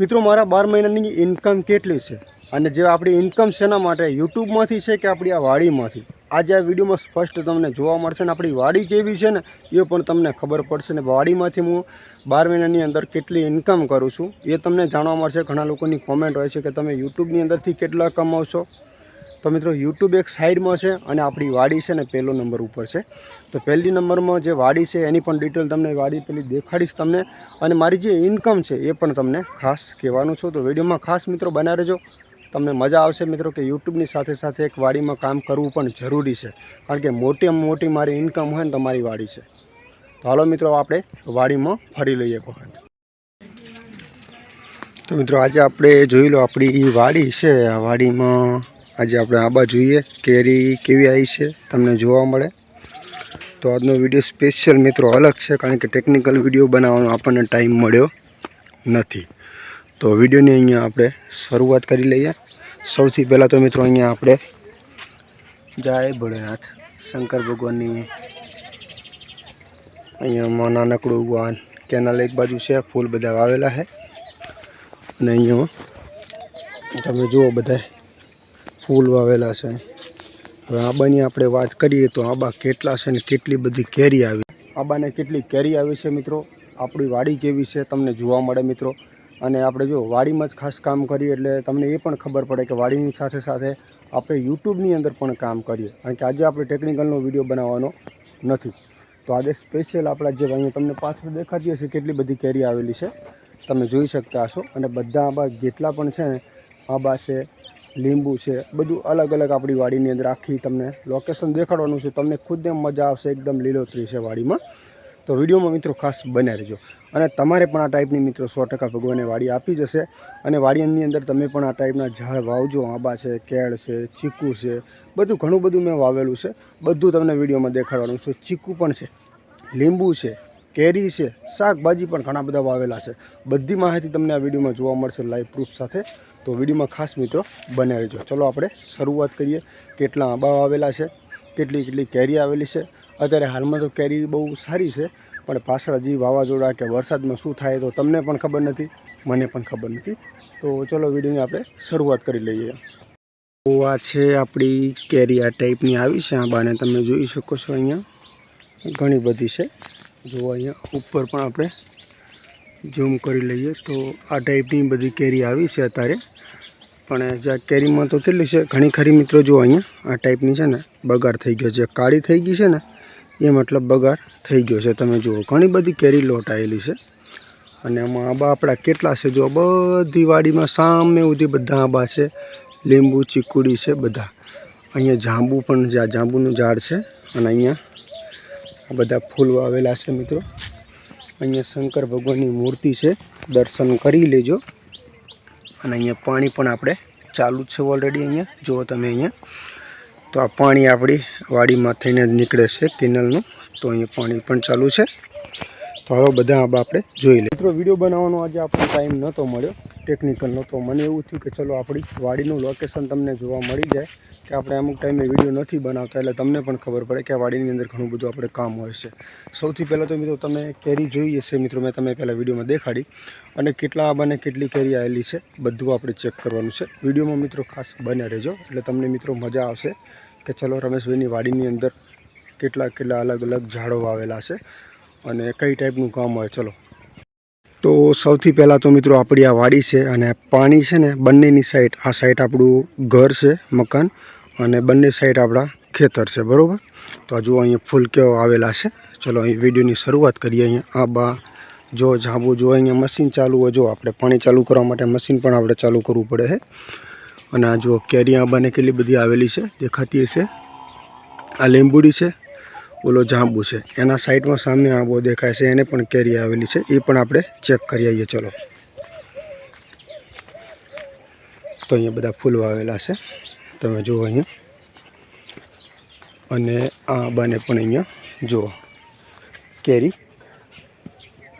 મિત્રો, મારા બાર મહિનાની ઇન્કમ કેટલી છે? અને જે આપણી ઇન્કમ શેના માટે? યુટ્યુબમાંથી છે કે આપણી આ વાડીમાંથી? આજે આ વિડીયોમાં સ્પષ્ટ તમને જોવા મળશે ને આપણી વાડી કેવી છે ને, એ પણ તમને ખબર પડશે ને વાડીમાંથી હું બાર મહિનાની અંદર કેટલી ઇન્કમ કરું છું. એ તમને જાણવા મળશે. ઘણા લોકોની કોમેન્ટ હોય છે કે તમે યુટ્યુબની અંદરથી કેટલા કમાવ છો તો મિત્રો યુટ્યુબ એક સાઈડમાં છે અને આપણી વાડી છે ને પહેલો નંબર ઉપર છે. તો પહેલી નંબરમાં જે વાડી છે એની પણ ડિટેલ તમને વાડી પેલી દેખાડીશ તમને અને મારી જે ઇન્કમ છે એ પણ તમને ખાસ કહેવાનું છું. તો વિડીયોમાં ખાસ મિત્રો બના રહેજો. તમને મજા આવશે મિત્રો કે યુટ્યુબની સાથે સાથે એક વાડીમાં કામ કરવું પણ જરૂરી છે. કારણ કે મોટીમાં મોટી મારી ઇન્કમ હોય ને તો મારી વાડી છે. તો હાલો મિત્રો આપણે વાડીમાં ફરી લઈએ વખત. તો મિત્રો આજે આપણે જોઈ લો આપણી વાડી છે. આ વાડીમાં આજે આપણે આબા જોઈએ કેરી કેવી આવી છે, તમને જોવા મળે. તો આજનો વીડિયો સ્પેશિયલ મિત્રો અલગ છે, કારણ કે ટેકનિકલ વીડિયો બનાવવાનો આપણને ટાઈમ મળ્યો નથી. તો વિડીયોની અહીંયા આપણે શરૂઆત કરી લઈએ. સૌથી પહેલાં તો મિત્રો અહીંયા આપણે જય ભોળેનાથ, શંકર ભગવાનની અહીંયામાં નાનકડું વાન કેનાલ એક બાજુ છે, ફૂલ બધા વાવેલા છે. અને અહીંયા તમે જુઓ બધા ફૂલ વાવેલા છે. હવે આંબાની આપણે વાત કરીએ તો આંબા કેટલા છે ને કેટલી બધી કેરી આવી. આંબાને કેટલી કેરી આવી છે મિત્રો? આપણી વાડી કેવી છે તમને જોવા મળે મિત્રો. અને આપણે જો વાડીમાં જ ખાસ કામ કરીએ એટલે તમને એ પણ ખબર પડે કે વાડીની સાથે સાથે આપણે યુટ્યુબની અંદર પણ કામ કરીએ. કારણ કે આજે આપણે ટેકનિકલનો વીડિયો બનાવવાનો નથી. તો આજે સ્પેશિયલ આપણા જે અહીંયા તમને પાછળ દેખાતી હશે કેટલી બધી કેરી આવેલી છે. તમે જોઈ શકતા હશો. અને બધા આંબા જેટલા પણ છે ને, આંબા છે લીંબુ છે, બધું અલગ અલગ આપણી વાડીની અંદર આખી તમને લોકેશન દેખાડવાનું છે. તમને ખુદને મજા આવશે, એકદમ લીલોતરી છે વાડીમાં. તો વિડીયોમાં મિત્રો ખાસ બન્યા રહેજો. અને તમારે પણ આ ટાઈપની મિત્રો સો ટકા ભગવાને વાડી આપી જશે. અને વાડીની અંદર તમે પણ આ ટાઈપના ઝાડ વાવજો, આંબા છે, કેળ છે, ચીકુ છે, બધું ઘણું બધું મેં વાવેલું છે. બધું તમને વિડીયોમાં દેખાડવાનું છે. ચીકુ પણ છે, લીંબુ છે, કેરી છે, શાકભાજી પણ ઘણા બધા વાવેલા છે. બધી માહિતી તમને આ વિડીયોમાં જોવા મળશે લાઈવ પ્રૂફ સાથે. તો વિડીયોમાં ખાસ મિત્રો બને રહેજો. ચલો આપણે શરૂઆત કરીએ. કેટલા આંબા આવેલા છે? કેટલી કેટલી કેરી આવેલી છે? અત્યારે હાલમાં તો કેરી બહુ સારી છે, પણ પાછળ હજી વાવાઝોડા કે વરસાદમાં શું થાય તો તમને પણ ખબર નથી, મને પણ ખબર નથી. તો ચલો વિડીયોની આપણે શરૂઆત કરી લઈએ. તો આ છે આપણી કેરી આ ટાઈપની આવી છે આંબાને તમે જોઈ શકો છો અહીંયા. ઘણી બધી છે. જો અહીંયા ઉપર પણ આપણે ઝૂમ કરી લઈએ તો આ ટાઈપની બધી કેરી આવી છે અત્યારે. પણ જ્યાં કેરીમાં તો કેટલી છે? ઘણી ખરી મિત્રો જો અહીંયા આ ટાઈપની છે ને, બગાડ થઈ ગયો છે. કાળી થઈ ગઈ છે ને, એ મતલબ બગાડ થઈ ગયો છે. તમે જુઓ, ઘણી બધી કેરી લોટ આવેલી છે. અને આમાં આંબા આપણા કેટલા છે? જો બધી વાડીમાં સામે સુધી બધા આંબા છે. લીંબુ, ચીકુડી છે બધા. અહીંયા જાંબુ પણ જાંબુનું ઝાડ છે. અને અહીંયા આ બધા ફૂલ વાવેલા છે મિત્રો. અહીંયા શંકર ભગવાનની મૂર્તિ છે. દર્શન કરી લેજો. અને અહીંયા પાણી પણ આપણે ચાલુ છે ઓલરેડી અહીંયા. જુઓ તમે અહીંયા. તો આ પાણી આપણી વાડીમાં થઈને નીકળે છે, કેનલનું. તો અહીંયા પાણી પણ ચાલુ છે. તો હવે બધા આપણે જોઈ લઈએ. મિત્રો, વીડિયો બનાવવાનો આજે આપણો ટાઈમ નહોતો મળ્યો. ટેકનિકલનો તો મને એવું થયું કે ચલો આપણી વાડીનું લોકેશન તમને જોવા મળી જાય. કે આપણે અમુક ટાઈમે વીડિયો નથી બનાવતા, એટલે તમને પણ ખબર પડે કે વાડીની અંદર ઘણું બધું આપણે કામ હોય છે. સૌથી પહેલાં તો મિત્રો તમે કેરી જોઈ હશે. મિત્રો, મેં તમે પહેલાં વિડીયોમાં દેખાડી. અને કેટલા બને કેટલી કેરી આવેલી છે, બધું આપણે ચેક કરવાનું છે. વિડીયોમાં મિત્રો ખાસ બને રહેજો. એટલે તમને મિત્રો મજા આવશે કે ચલો રમેશભાઈની વાડીની અંદર કેટલા કેટલા અલગ અલગ ઝાડો વાવેલા છે. અને કઈ ટાઈપનું કામ હોય, ચલો. તો સૌથી પહેલાં તો મિત્રો આપણી આ વાડી છે અને પાણી છે ને બંનેની સાઈડ આ સાઈડ આપણું ઘર છે, મકાન, અને બંને સાઈડ આપણા ખેતર છે, બરાબર? તો હજુ અહીંયા ફૂલ કેવા આવેલા છે. ચલો અહીં વિડીયોની શરૂઆત કરીએ અહીંયા. આ બા, જો જાંબુ, જો અહીંયા મશીન ચાલુ હોય, જો આપણે પાણી ચાલુ કરવા માટે મશીન પણ આપણે ચાલુ કરવું પડે છે. અને આ જો કેરી આંબાને કેટલી બધી આવેલી છે, દેખાતી હશે. આ લીંબુડી છે ઓલો જાંબુ છે. એના સાઈડમાં સામે આંબો દેખાય છે, એને પણ કેરી આવેલી છે. એ પણ આપણે ચેક કરી આવીએ, ચલો. તો અહીંયા બધા ફૂલ વાવેલા છે. તમે જુઓ અહીંયા. અને આ આંબાને પણ અહીંયા જુઓ. કેરી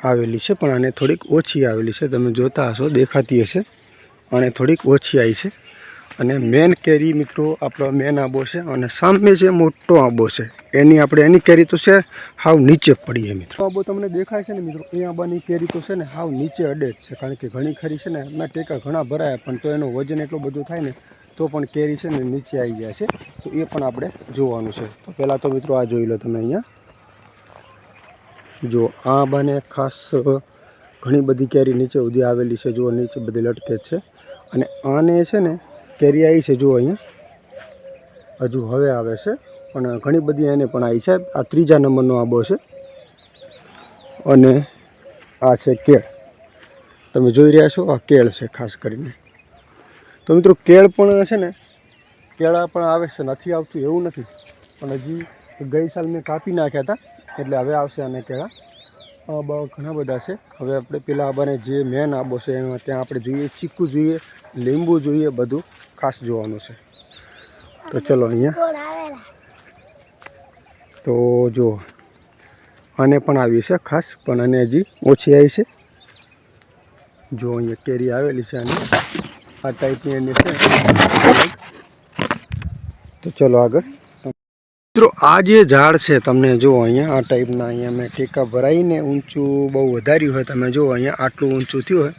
આવેલી છે, પણ આને થોડીક ઓછી આવેલી છે. તમે જોતા હશો, દેખાતી હશે. અને થોડીક ઓછી આવી છે. અને મેન કેરી મિત્રો આપણો મેન આંબો છે અને સામે જે મોટો આંબો છે, એની આપણે એની કેરી તો છે, હાવ નીચે પડીએ મિત્રો. આંબો તમને દેખાય છે ને મિત્રો? એ આંબાની કેરી તો છે ને હાવ નીચે અડે જ છે, કારણ કે ઘણી ખરી છે ને એમના ટેકા ઘણા ભરાયા, પણ તો એનું વજન એટલું બધું થાય ને, તો પણ કેરી છે ને નીચે આવી જાય છે. તો એ પણ આપણે જોવાનું છે. તો પહેલાં તો મિત્રો આ જોઈ લો તમે અહીંયા. જો આ આંબાને ખાસ ઘણી બધી કેરી નીચે ઉધી આવેલી છે, જુઓ નીચે બધી લટકે જ છે. અને આને છે ને કેરી આવી છે, જુઓ અહીંયા. હજુ હવે આવે છે. પણ ઘણી બધી એને પણ આવી છે. આ ત્રીજા નંબરનો આંબો છે. અને આ છે કેળ. તમે જોઈ રહ્યા છો, આ કેળ છે ખાસ કરીને. તો મિત્રો, કેળ પણ છે ને, કેળા પણ આવે છે. નથી આવતું એવું નથી. પણ હજી ગઈ સાલ મેં કાપી નાખ્યા હતા. એટલે હવે આવશે અને કેળા. આંબા ઘણા બધા છે. હવે આપણે પેલા આંબાને જે મેન આંબો છે એમાં ત્યાં આપણે જોઈએ ચીકુ જોઈએ લીંબુ જોઈએ બધું ખાસ જોવાનું છે. તો ચલો અહીંયા. તો જો આને પણ આવી છે ખાસ પણ આને હજી ઓછી આવી છે. જો અહીંયા કેરી આવેલી છે આની. આ ટાઈપની એની છે. તો ચલો આગળ. મિત્રો, આ જે ઝાડ છે, તમને જો અહીંયા, આ ટાઈપના અહીંયા મેં ટેકા ભરાઈને ઊંચું બહુ વધાર્યું હોય, તમે જો અહીંયા આટલું ઊંચું થયું હોય.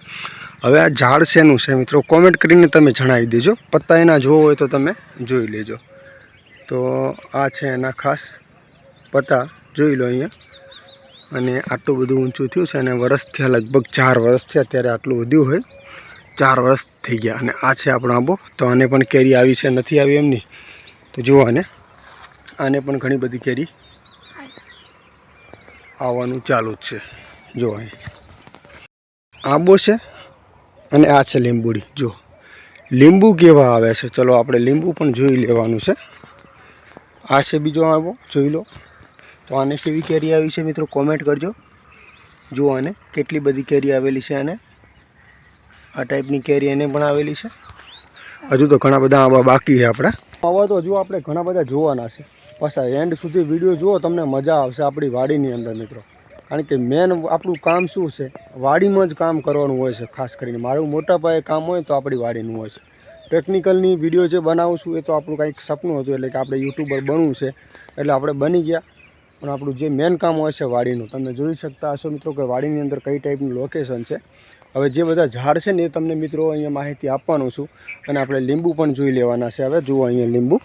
હવે આ ઝાડ શેનું છે મિત્રો? કોમેન્ટ કરીને તમે જણાવી દેજો. પત્તા એના જોવો હોય તો તમે જોઈ લેજો. તો આ છે એના ખાસ પત્તા, જોઈ લો અહીંયા. અને આટલું બધું ઊંચું થયું છે અને વરસ થયા, લગભગ ચાર વર્ષ થયા ત્યારે આટલું વધ્યું હોય. ચાર વરસ થઈ ગયા અને આ છે આપણો આંબો. તો આને પણ કેરી આવી છે, નથી આવી એમની? તો જુઓ આને. આને પણ ઘણી બધી કેરી આવવાનું ચાલુ જ છે. જો અહીં. આંબો છે અને આ છે લીંબુડી. જો. લીંબુ કેવા આવે છે? ચલો આપણે લીંબુ પણ જોઈ લેવાનું છે. આ છે બીજો આંબો. જોઈ લો. તો આને કેવી કેરી આવી છે મિત્રો? કોમેન્ટ કરજો. જુઓ આને કેટલી બધી કેરી આવેલી છે આને. આ ટાઈપની કેરી એને પણ આવેલી છે. હજુ તો ઘણા બધા આંબા બાકી છે આપણા. આવા તો હજુ આપણે ઘણા બધા જોવાના છે. પાછા એન્ડ સુધી વીડિયો જુઓ, તમને મજા આવશે આપણી વાડીની અંદર મિત્રો. કારણ કે મેન આપણું કામ શું છે? વાડીમાં જ કામ કરવાનું હોય છે, ખાસ કરીને. મારું મોટા પાયે કામ હોય તો આપણી વાડીનું હોય છે. ટેકનિકલની વીડિયો જે બનાવું છું, એ તો આપણું કંઈક સપનું હતું, એટલે કે આપણે યુટ્યુબર બનવું છે. એટલે આપણે બની ગયા. પણ આપણું જે મેન કામ હોય છે વાડીનું. તમે જોઈ શકતા હશો મિત્રો કે વાડીની અંદર કઈ ટાઈપનું લોકેશન છે. હવે જે બધા ઝાડ છે ને એ તમને મિત્રો અહીંયા માહિતી આપવાનું છું. અને આપણે લીંબુ પણ જોઈ લેવાના છે હવે. જુઓ અહીંયા લીંબુ.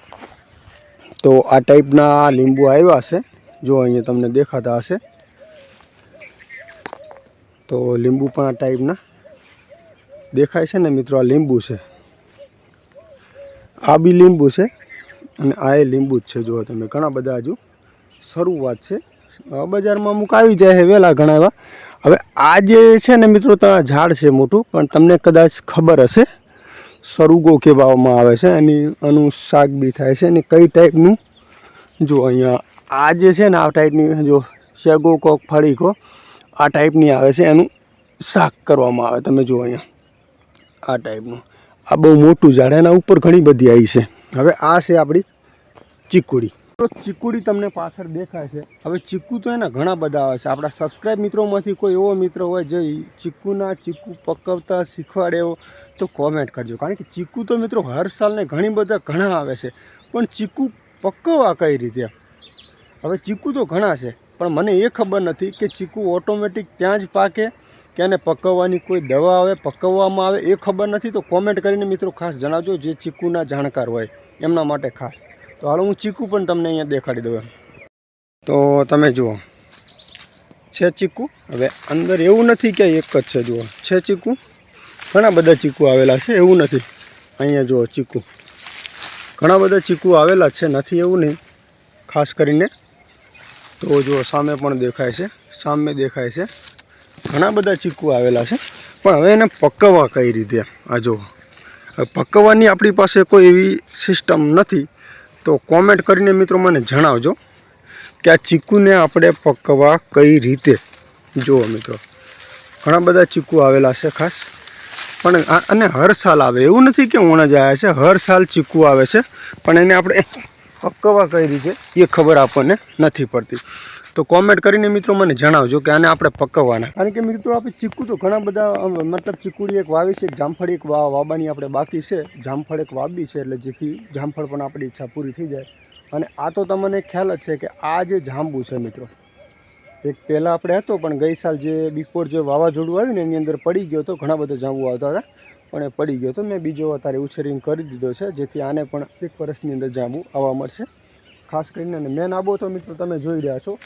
તો આ ટાઈપના લીંબુ આવ્યા છે. જો અહીંયા તમને દેખાતા હશે. તો લીંબુ પણ આ ટાઈપના દેખાય છે ને મિત્રો, આ લીંબુ છે. આ બી લીંબુ છે અને આ એ લીંબુ જ છે. જુઓ તમે, ઘણા બધા હજુ શરૂઆત છે. બજારમાં અમુક આવી જાય છે, વહેલા ઘણા એવા. હવે આ જે છે ને મિત્રો ઝાડ છે મોટું, પણ તમને કદાચ ખબર હશે, સરુગો કહેવામાં આવે છે, એની આનું શાક બી થાય છે અને કઈ ટાઈપનું જો અહીંયા આ જે છે ને, આ ટાઈપની જો શેગો કોક ફળી કો આ ટાઈપની આવે છે, એનું શાક કરવામાં આવે, તમે જુઓ અહીંયા, આ ટાઈપનું આ બહુ મોટું ઝાડ, એના ઉપર ઘણી બધી આવી છે. હવે આ છે આપણી ચીકુડી. તો ચીકુડી તમને પાછળ દેખાય છે. હવે ચીકુ તો એના ઘણા બધા આવે છે. આપણા સબસ્ક્રાઈબ મિત્રોમાંથી કોઈ એવો મિત્ર હોય જે ચીકુના ચીકુ પકવતા શીખવાડે એવો, તો કોમેન્ટ કરજો. કારણ કે ચીકુ તો મિત્રો હર સાલને ઘણી બધા ઘણા આવે છે. પણ ચીકુ પકવવા કઈ રીતે? હવે ચીકુ તો ઘણા છે, પણ મને એ ખબર નથી કે ચીકુ ઓટોમેટિક ત્યાં જ પાકે, કે એને પકવવાની કોઈ દવા આવે, પકવવામાં આવે, એ ખબર નથી. તો કોમેન્ટ કરીને મિત્રો ખાસ જણાવજો જે ચીકુના જાણકાર હોય. એમના માટે ખાસ. તો હાલો હું ચીકુ પણ તમને અહીંયા દેખાડી દઉં તો તમે જુઓ. છે ચીકુ? હવે અંદર એવું નથી કે એક જ છે, જુઓ. છે ચીકુ? ઘણા બધા ચીકુ આવેલા છે, એવું નથી. અહીંયા જુઓ, ચીકુ. ઘણા બધા ચીકુ આવેલા છે, નથી એવું નહીં. ખાસ કરીને તો જુઓ, સામે પણ દેખાય છે, સામે દેખાય છે. ઘણા બધા ચીકુ આવેલા છે, પણ હવે એને પકવવા કઈ રીતે? આ જુઓ. પકવવાની આપણી પાસે કોઈ એવી સિસ્ટમ નથી. તો કોમેન્ટ કરીને મિત્રો મને જણાવજો કે આ ચીકુને આપણે પકવવા કઈ રીતે? જુઓ મિત્રો, ઘણા બધા ચીકુ આવેલા છે ખાસ. પણ અને હર સાલ આવે. એવું નથી કે ઓણ જ આવ્યા છે, હર સાલ ચીકુ આવે છે. પણ એને આપણે પકવવા કઈ રીતે? એ ખબર આપણને નથી પડતી. તો કોમેન્ટ કરીને મિત્રો મને જણાવજો કે આને આપણે પકવવાના. કારણ કે મિત્રો આપણે ચીકુ તો ઘણા બધા મતલબ ચીકુડી એક વાવી છે, જામફળ એક વાવવાની આપણે બાકી છે. જામફળ એક વાવી છે એટલે જેથી જામફળ પણ આપણી ઈચ્છા પૂરી થઈ જાય. અને આ તો તમને ખ્યાલ જ છે કે આ જે જાંબુ છે મિત્રો, એક પહેલાં આપણે હતો, પણ ગઈ સાલ જે બિફોર જે વાવાઝોડું આવ્યું ને એની અંદર પડી ગયો તો ઘણા બધા જાંબુ આવતા હતા, પણ એ પડી ગયો તો મેં બીજો અત્યારે ઉછેરીને કરી દીધો છે, જેથી આને પણ એક વર્ષની અંદર જાંબુ આવવા મળશે. ખાસ કરીને મેન આબો તો મિત્રો તમે જોઈ રહ્યા છો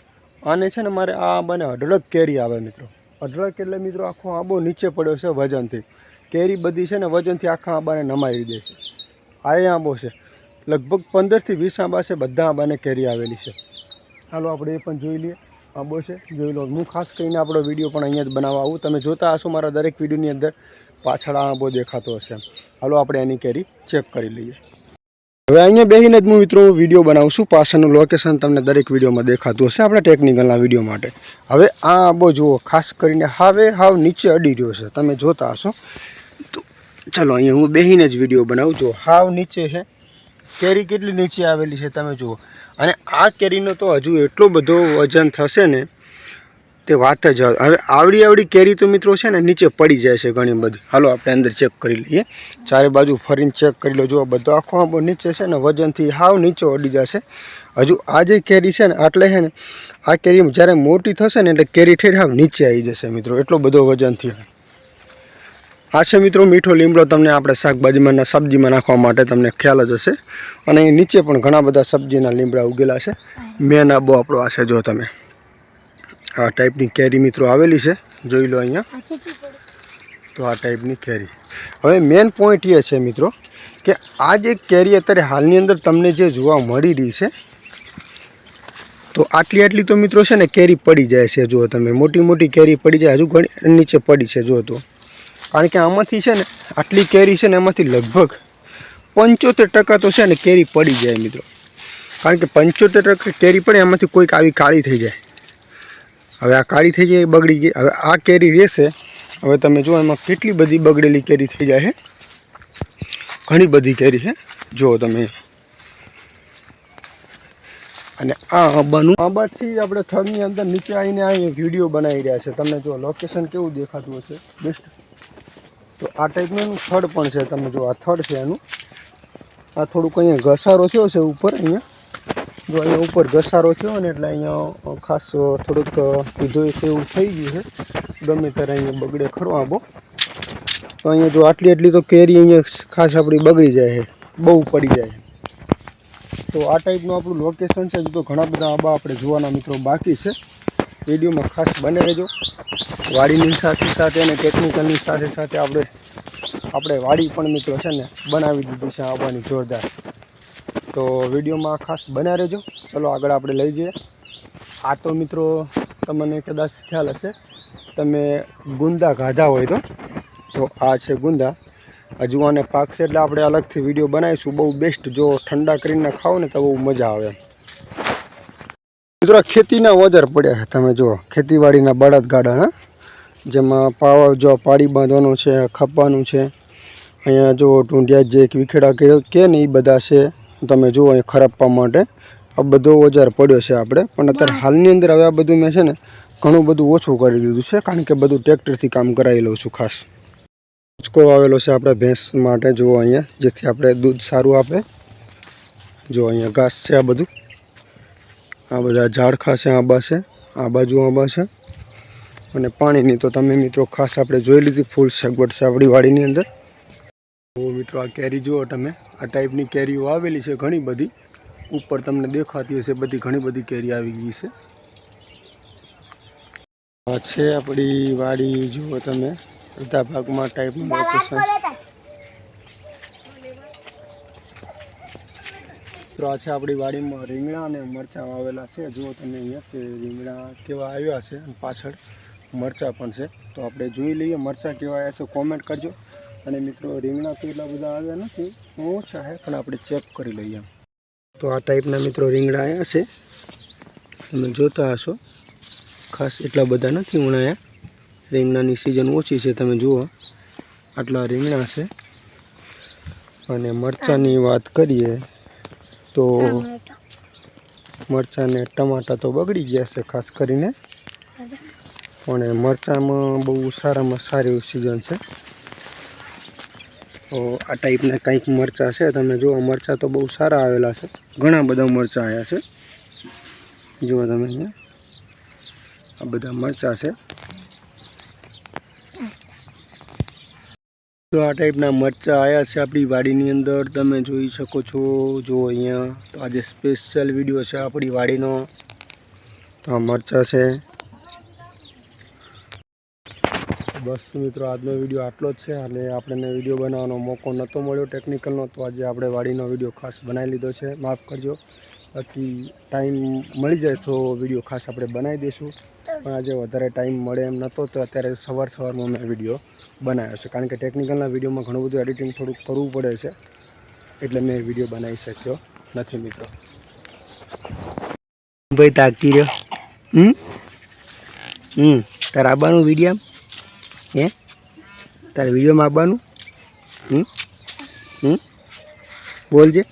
આને છે ને મારે આ આંબાને અઢળક કેરી આવે મિત્રો. અઢળક એટલે મિત્રો આખો આંબો નીચે પડ્યો છે વજનથી. કેરી બધી છે ને વજનથી આખા આંબાને નમાવી દે છે. આ એ આંબો છે. લગભગ પંદરથી વીસ આંબા છે, બધા આંબાને કેરી આવેલી છે. ચાલો આપણે એ પણ જોઈ લઈએ. આંબો છે, જોઈ લો. હું ખાસ કરીને આપણો વીડિયો પણ અહીંયા જ બનાવવા આવું. તમે જોતા હશો મારા દરેક વિડીયોની અંદર પાછળ આંબો દેખાતો હશે હાલો આપણે એની કેરી ચેક કરી લઈએ. હવે અહીંયા બેસીને જ હું મિત્રો વીડિયો બનાવું છું પાછળનું લોકેશન તમને દરેક વિડીયોમાં દેખાતું હશે, આપણા ટેકનિકલના વીડિયો માટે. હવે આ આંબો જુઓ, ખાસ કરીને હવે હાવ નીચે અડી રહ્યો છે, તમે જોતા હશો. તો ચલો, અહીંયા હું બેસીને જ વીડિયો બનાવું જો હાવ નીચે છે. કેરી કેટલી નીચે આવેલી છે, તમે જુઓ. અને આ કેરીનો તો હજુ એટલો બધો વજન થશે ને તે વાત જ હવે આવડી આવડી કેરી તો મિત્રો છે ને નીચે પડી જાય છે ઘણી બધી. હાલો, આપણે અંદર ચેક કરી લઈએ. ચારે બાજુ ફરીને ચેક કરી લો. જુઓ બધો આખો આંબો નીચે છે ને વજનથી હાવ નીચે અડી જશે. હજુ આ જે કેરી છે ને, આટલે છે ને, આ કેરી જ્યારે મોટી થશે ને એટલે કેરી ઠેર હાવ નીચે આવી જશે મિત્રો. એટલો બધો વજનથી આ છે મિત્રો મીઠો લીમડો. તમને આપણે શાકભાજીમાં સબ્જીમાં નાખવા માટે તમને ખ્યાલ જ હશે. અને નીચે પણ ઘણા બધા સબ્જીના લીમડા ઉગેલા છે. મેન આબો આપણો આ છે, જો તમે. આ ટાઈપની કેરી મિત્રો આવેલી છે. જોઈ લો અહીંયા. તો આ ટાઈપની કેરી. હવે મેઇન પોઈન્ટ એ છે મિત્રો કે આ જે કેરી અત્યારે હાલની અંદર તમને જે જોવા મળી રહી છે તો આટલી આટલી તો મિત્રો છે ને કેરી પડી જાય છે જો તમે. મોટી મોટી કેરી પડી જાય હજુ ઘણી નીચે પડી છે જુઓ તો. કારણ કે આમાંથી છે ને આટલી કેરી છે ને એમાંથી લગભગ પંચોતેર ટકા તો છે ને કેરી પડી જાય મિત્રો. કારણ કે પંચોતેર ટકા કેરી પડે એમાંથી કોઈક આવી કાળી થઈ જાય. હવે આ કાળી થઈ એ બગડી ગઈ. હવે આ કેરી રહેશે. હવે તમે જુઓ, એમાં કેટલી બધી બગડેલી કેરી થઈ જાય છે. ઘણી બધી કેરી છે. જુઓ તમે. અને આ આંબાનું આંબાથી આપણે થડની અંદર નીચે આવીને અહીં વીડિયો બનાવી રહ્યા છે. તમને જો લોકેશન કેવું દેખાતું હશે? બેસ્ટ તો આ ટાઈપનું એનું થડ પણ છે. તમે જો આ થડ છે એનું. આ થોડુંક અહીંયા ઘસારો થયો છે ઉપર, અહીંયા. જો અહીંયા ઉપર ઘસારો થયો ને એટલે અહીંયા ખાસ થોડુંક પીધો છે એવું થઈ ગયું છે. ગમે ત્યારે અહીંયા બગડે ખરો આબો. તો અહીંયા જો આટલી આટલી તો કેરી અહીંયા ખાસ આપણી બગડી જાય છે. બહુ પડી જાય તો આ ટાઈપનું આપણું લોકેશન છે. હજુ તો ઘણા બધા આબા આપણે જોવાના મિત્રો બાકી છે. વિડીયોમાં ખાસ બને રહેજો. વાડીની સાથે સાથે અને ટેકનિકલની સાથે સાથે આપણે આપણે વાડી પણ મિત્રો છે ને બનાવી દીધી છે આબાની જોરદાર. તો વિડીયોમાં ખાસ બન્યા રહેજો. ચલો આગળ આપણે લઈ જઈએ. આ તો મિત્રો તમને કદાચ ખ્યાલ હશે, તમે ગુંદા ગાધા હોય તો. તો આ છે ગુંદા. હજુ આને પાકશે એટલે આપણે અલગથી વીડિયો બનાવીશું. બહુ બેસ્ટ જો ઠંડા કરીને ખાઓ ને તો બહુ મજા આવે મિત્રો ખેતીના ઓજાર પડ્યા છે. તમે જુઓ, ખેતીવાડીના બળદ ગાડાના જેમાં પાવા જો પાડી બાંધવાનું છે, ખપવાનું છે. અહીંયા જો ટૂંઢિયા જે વિખેડા કે ને એ બધા છે. તમે જુઓ અહીંયા ખરાપવા માટે. આ બધો ઓજાર પડ્યો છે આપણે. પણ અત્યારે હાલની અંદર હવે આ બધું મેં છે ને ઘણું બધું ઓછું કરી દીધું છે કારણ કે બધું ટ્રેક્ટરથી કામ કરાવી લઉં છું ખાસ. ઉચકો આવેલો છે આપણે ભેંસ માટે જુઓ અહીંયા જેથી આપણે દૂધ સારું આપે. જો અહીંયા ઘાસ છે આ બધું. આ બધા ઝાડખા છે આંબા છે આ બાજુ આંબા છે. અને પાણીની તો તમે મિત્રો ખાસ આપણે જોઈ લીધી ફૂલ સગવડ છે આપણી વાડીની અંદર. તો મિત્રો, આ કેરી જુઓ તમે. આ ટાઈપની કેરીઓ આવેલી છે ઘણી બધી. ઉપર તમને દેખાતી હશે બધી ઘણી બધી કેરી આવી ગઈ છે. છે આપણી વાડી, જુઓ તમે. અડધા ભાગમાં ટાઈપનું લોકેશન તો આ છે આપણી વાડીમાં રીંગણા અને મરચાં વાવેલા છે. જુઓ તમે અહીંયા કે રીંગણા કેવા આવ્યા છે. અને પાછળ મરચાં પણ છે. તો આપણે જોઈ લઈએ મરચાં કેવા આવ્યા છે. કોમેન્ટ કરજો. અને મિત્રો રીંગણા તો એટલા બધા આવ્યા નથી ઓછા છે પણ આપણે ચેક કરી લઈએ તો આ ટાઈપના મિત્રો રીંગણા આવ્યા છે. તમે જોતા હશો ખાસ એટલા બધા નથી ઉણાયા. રીંગણાની સિઝન ઓછી છે તમે જુઓ. આટલા રીંગણા છે. અને મરચાંની વાત કરીએ તો મરચાં ને ટમાટા તો બગડી ગયા છે ખાસ કરીને. પણ મરચાંમાં બહુ સારામાં સારી સિઝન છે. તો આ ટાઈપના કંઈક મરચાં છે. તમે જુઓ મરચાં તો બહુ સારા આવેલા છે. ઘણા બધા મરચાં આવ્યા છે. જુઓ તમે અહીંયા. આ બધા મરચાં છે. તો આ ટાઈપના મરચાં આવ્યા છે આપણી વાડીની અંદર. તમે જોઈ શકો છો. જો અહીંયા. તો આજે સ્પેશિયલ વીડિયો છે આપણી વાડીનો. તો આ મરચાં છે. બસ મિત્રો, આજનો વીડિયો આટલો જ છે અને આપણને વીડિયો બનાવવાનો મોકો નહોતો મળ્યો ટેકનિકલનો તો આજે આપણે વાડીનો વીડિયો ખાસ બનાવી લીધો છે. માફ કરજો. બાકી ટાઈમ મળી જાય તો વીડિયો ખાસ આપણે બનાવી દઈશું. પણ આજે વધારે ટાઈમ મળે એમ નહોતો, તો અત્યારે સવાર સવારમાં મેં વીડિયો બનાવ્યો છે. કારણ કે ટેકનિકલના વિડીયોમાં ઘણું બધું એડિટિંગ થોડુંક કરવું પડે છે, એટલે મેં વીડિયો બનાવી શક્યો નથી મિત્રો. ભાઈ તાકતી રહ્યો. હમ? હમ, તારા આબાનું વીડિયો હે? તારે વિડીયોમાં આવવાનું હમ? હમ? બોલજે.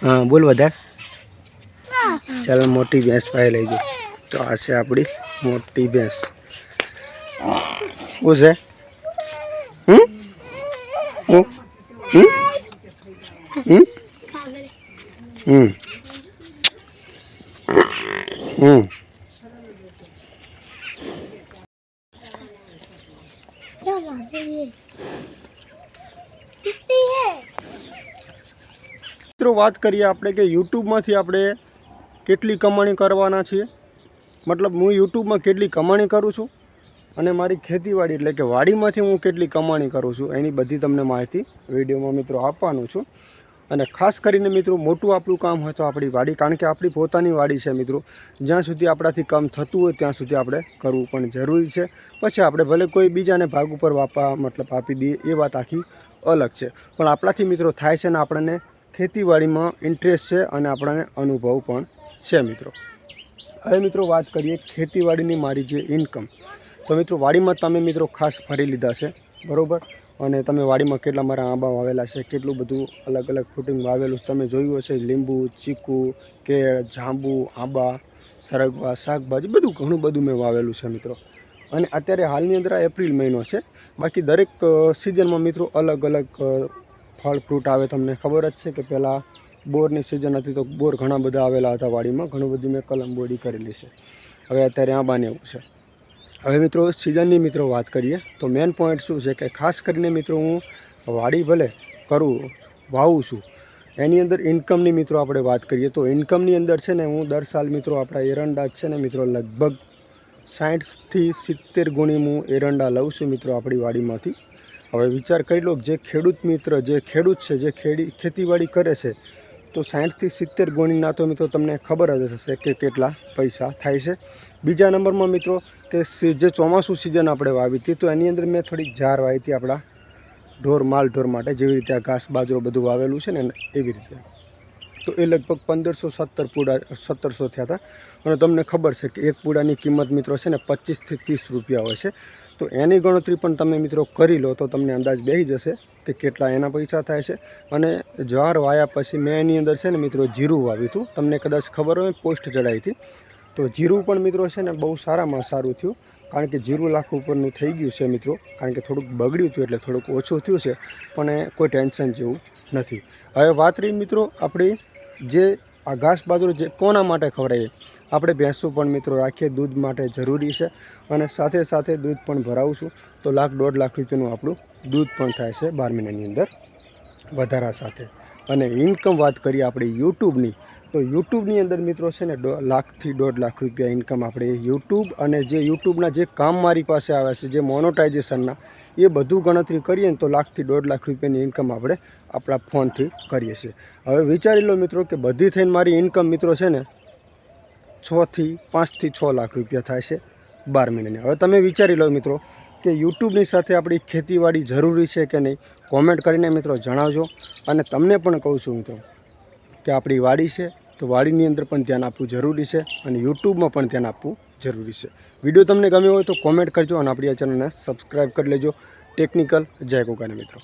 હા, બોલ વધારે. ચાલ, મોટી ભેંસ પાસે લઈ જાય તો આ છે આપણી મોટી ભેંસ. શું છે? હમ? હમ? હમ? હમ? વાત કરીએ આપણે કે યુટ્યુબમાંથી આપણે કેટલી કમાણી કરવાના છીએ. મતલબ હું યુટ્યુબમાં કેટલી કમાણી કરું છું અને મારી ખેતીવાડી એટલે કે વાડીમાંથી હું કેટલી કમાણી કરું છું એની બધી તમને માહિતી વિડીયોમાં મિત્રો આપવાનું છું. અને ખાસ કરીને મિત્રો મોટું આપણું કામ હોય તો આપણી વાડી, કારણ કે આપણી પોતાની વાડી છે મિત્રો. જ્યાં સુધી આપણાથી કામ થતું હોય ત્યાં સુધી આપણે કરવું પણ જરૂરી છે. પછી આપણે ભલે કોઈ બીજાને ભાગ ઉપર વાપા મતલબ આપી દઈએ એ વાત આખી અલગ છે. પણ આપણાથી મિત્રો થાય છે ને આપણને ખેતીવાડીમાં ઇન્ટરેસ્ટ છે અને આપણને અનુભવ પણ છે મિત્રો. હવે મિત્રો વાત કરીએ ખેતીવાડીની મારી જે ઇન્કમ તો મિત્રો વાડીમાં તમે મિત્રો ખાસ ફરી લીધા છે, બરાબર? અને તમે વાડીમાં કેટલા મારા આંબા વાવેલા છે, કેટલું બધું અલગ અલગ ફ્રૂટિંગ વાવેલું તમે જોયું હશે, લીંબુ, ચીકુ, કેળ, જાંબુ, આંબા, સરગવા, શાકભાજી, બધું ઘણું બધું મેં વાવેલું છે મિત્રો. અને અત્યારે હાલની અંદર આ એપ્રિલ મહિનો છે. બાકી દરેક સિઝનમાં મિત્રો અલગ અલગ ફળ, ફ્રૂટ આવે તમને ખબર જ છે કે પહેલાં બોરની સિઝન હતી તો બોર ઘણા બધા આવેલા હતા વાડીમાં. ઘણું બધું મેં કલમ બોડી કરેલી છે. હવે અત્યારે આંબાને એવું છે. હવે મિત્રો સિઝનની મિત્રો વાત કરીએ તો મેન પોઈન્ટ શું છે કે ખાસ કરીને મિત્રો હું વાડી ભલે કરું, વાવું છું, એની અંદર ઇન્કમની મિત્રો આપણે વાત કરીએ તો ઇન્કમની અંદર છે ને હું દર સાલ મિત્રો આપણા એરંડા છે ને મિત્રો લગભગ સાઠથી સિત્તેર ગુણી હું એરંડા લઉં છું મિત્રો આપણી વાડીમાંથી. હવે વિચાર કરી લો જે ખેડૂત મિત્ર, જે ખેડૂત છે, જે ખેડી, ખેતીવાડી કરે છે, તો સાઠથી સિત્તેર ગુણીના તો મિત્રો તમને ખબર જ હશે કે કેટલા પૈસા થાય છે. બીજા નંબરમાં મિત્રો કે જે ચોમાસું સિઝન આપણે વાવી હતી, તો એની અંદર મેં થોડીક જાર વાવી હતી આપણા ઢોર માલ ઢોર માટે, જેવી રીતે આ ઘાસ બાજરો બધું વાવેલું છે ને એવી રીતે. તો એ લગભગ પંદરસો સત્તર પૂડા, સત્તરસો થયા હતા. અને તમને ખબર છે કે એક પૂડાની કિંમત મિત્રો છે ને પચીસથી ત્રીસ રૂપિયા હોય છે. તો એની ગણતરી પણ તમે મિત્રો કરી લો તો તમને અંદાજ બેસી જશે કે કેટલા એના પૈસા થાય છે. અને જ્વાર વાયા પછી મેં એની અંદર છે ને મિત્રો જીરું વાવ્યું હતું. તમને કદાચ ખબર હોય, પોસ્ટ ચડાવી હતી. તો જીરું પણ મિત્રો છે ને બહુ સારામાં સારું થયું. કારણ કે જીરું લાખ ઉપરનું થઈ ગયું છે મિત્રો. કારણ કે થોડુંક બગડ્યું હતું એટલે થોડુંક ઓછું થયું છે. પણ કોઈ ટેન્શન જેવું નથી. હવે વાત રહી મિત્રો આપણી જે આ ઘાસ બાજરો જે કોના માટે ખવડાવીએ આપણે ભેંસું પણ મિત્રો રાખીએ, દૂધ માટે જરૂરી છે અને સાથે સાથે દૂધ પણ ભરાવશું. તો લાખ દોઢ લાખ રૂપિયાનું આપણું દૂધ પણ થાય છે બાર મહિનાની અંદર વધારા સાથે. અને ઇન્કમ વાત કરીએ આપણે યુટ્યુબની, તો યુટ્યુબની અંદર મિત્રો છે ને લાખથી દોઢ લાખ રૂપિયા ઇન્કમ આપણે યુટ્યુબ અને જે યુટ્યુબના જે કામ મારી પાસે આવે છે, જે મોનોટાઇઝેશનના એ બધું ગણતરી કરીએ ને તો લાખથી દોઢ લાખ રૂપિયાની ઇન્કમ આપણે આપણા ફોનથી કરીએ છીએ. હવે વિચારી લો મિત્રો કે બધી થઈને મારી ઇન્કમ મિત્રો છે ને છથી પાંચથી છ લાખ રૂપિયા થાય છે બાર મહિનાની. હવે તમે વિચારી લો મિત્રો કે યુટ્યુબની સાથે આપણી ખેતીવાડી જરૂરી છે કે નહીં, કોમેન્ટ કરીને મિત્રો જણાવજો. અને તમને પણ કહું છું મિત્રો કે આપણી વાડી છે તો વાડીની અંદર પણ ધ્યાન આપવું જરૂરી છે અને યુટ્યુબમાં પણ ધ્યાન આપવું જરૂરી છે. વીડિયો તમને ગમ્યો હોય તો કોમેન્ટ કરજો અને આપણી આ ચેનલને સબસ્ક્રાઈબ કરી લેજો. ટેકનિકલ જય કોકાને મિત્રો.